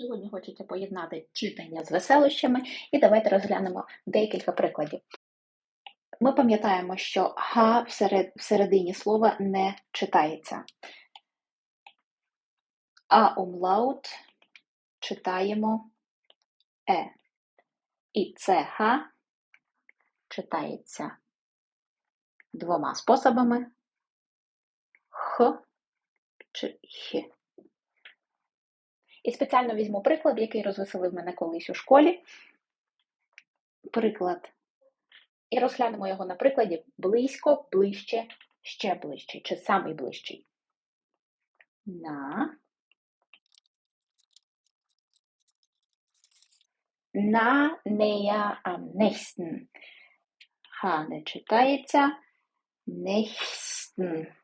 Сьогодні хочеться поєднати читання з веселощами, і давайте розглянемо декілька прикладів. Ми пам'ятаємо, що га всередині слова не читається. А умлаут читаємо е. І це га читається двома способами х чи х. І спеціально візьму приклад, який розвеселив мене колись у школі. Приклад. І розглянемо його на прикладі близько, ближче, ще ближче, чи самий ближчий. На. На näher am nächsten. Ха не читається. Nächsten.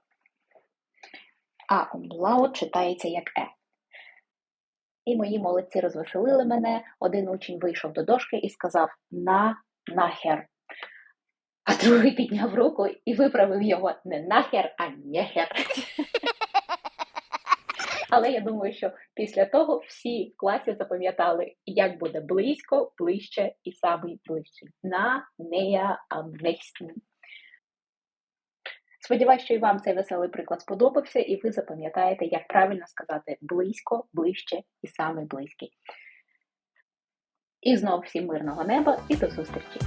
А умлаут читається як е. І мої молодці розвеселили мене. Один учень вийшов до дошки і сказав на нахер. А другий підняв руку і виправив його не нахер, а нехер. Але я думаю, що після того всі в класі запам'ятали, як буде близько, ближче і самий ближчий. На нея nächsten. Сподіваюсь, що і вам цей веселий приклад сподобався, і ви запам'ятаєте, як правильно сказати близько, ближче і саме близький. І знов всім мирного неба і до зустрічі!